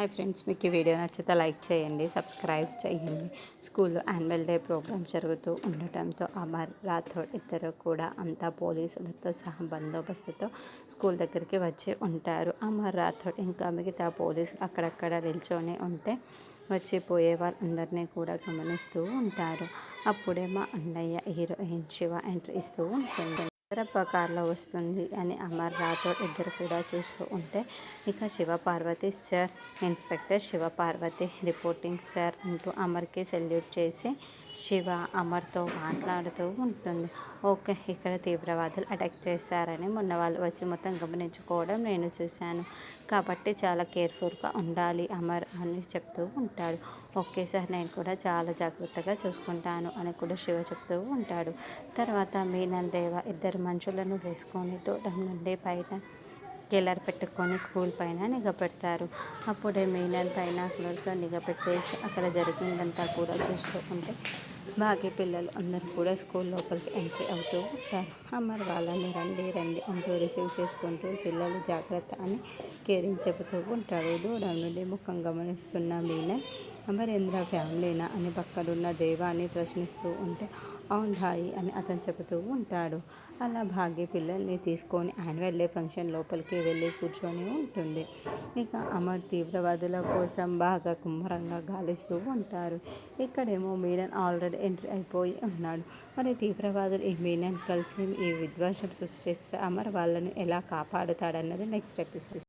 Hi friends మీకు ఈ video నచ్చితే లైక్ చేయండి సబ్స్క్రైబ్ చేయండి. స్కూల్లో యాన్యువల్ డే ప్రోగ్రామ్ జరుగుతూ ఉండటంతో అమర్ రాథోడ్ ఇద్దరు కూడా అంతా పోలీసులతో సహా బందోబస్తుతో స్కూల్ దగ్గరికి వచ్చి ఉంటారు. అమర్ రాథోడ్ ఇంకా మిగతా పోలీసులు అక్కడక్కడ నిల్చొని ఉంటే వచ్చిపోయే వాళ్ళందరినీ కూడా గమనిస్తూ ఉంటారు. అప్పుడే మా అన్నయ్య హీరోయిన్ శివ ఎంట్రీ ఇస్తూ ఉంటుంది. ఇద్దరప్ప వస్తుంది అని అమర్ రాథోడ్ ఇద్దరు కూడా చూస్తూ ఉంటే ఇక Shivaparvathi sir inspector Shivaparvathi reporting sir అంటూ అమర్కి సెల్యూట్ చేసి శివ అమర్తో మాట్లాడుతూ ఉంటుంది. ఓకే ఇక్కడ తీవ్రవాదులు అటాక్ చేశారని మొన్న వాళ్ళు వచ్చి మొత్తం గమనించుకోవడం నేను చూశాను. కాబట్టి చాలా కేర్ఫుల్గా ఉండాలి అమర్ అని చెప్తూ ఉంటాడు. ఓకే సార్ నేను కూడా చాలా జాగ్రత్తగా చూసుకుంటాను అని కూడా శివ చెప్తూ ఉంటాడు. తర్వాత మీనందేవ ఇద్దరు మనుషులను వేసుకొని తోటం నుండి పైన కెలర్ పెట్టుకొని స్కూల్ పైన నిఘపెడతారు అప్పుడే మీనన్ పైన ఫ్లోర్తో నిఘపెట్టేసి అక్కడ జరిగిందంతా కూడా చూస్తూ ఉంటే బాగా పిల్లలు అందరూ కూడా స్కూల్ లోపలికి ఎంట్రీ అవుతూ ఉంటారు. అమ్మర్ వాళ్ళని రండి రండి అంటూ రిసీవ్ చేసుకుంటూ పిల్లలు జాగ్రత్త అని కేరింగ్ చెబుతూ ఉంటాడు దూరం నుండి ముఖం గమనిస్తున్న మీనన్ అమరేంద్ర ఫ్యామిలీనా అని పక్కనున్న దేవాన్ని ప్రశ్నిస్తూ ఉంటే అవును హాయి అని అతను చెబుతూ ఉంటాడు. అలా భాగ్య పిల్లల్ని తీసుకొని యాన్యువల్ డే ఫంక్షన్ లోపలికి వెళ్ళి కూర్చొని ఉంటుంది. ఇక అమర్ తీవ్రవాదుల కోసం బాగా కుమ్మరంగా గాలిస్తూ ఉంటారు. ఇక్కడేమో మీనన్ ఆల్రెడీ ఎంట్రీ అయిపోయి ఉన్నాడు. మరి తీవ్రవాదులు ఈ మీనన్ కలిసి ఈ విధ్వంసం సృష్టిస్తే అమర్ వాళ్ళని ఎలా కాపాడుతాడన్నది నెక్స్ట్ ఎపిసోడ్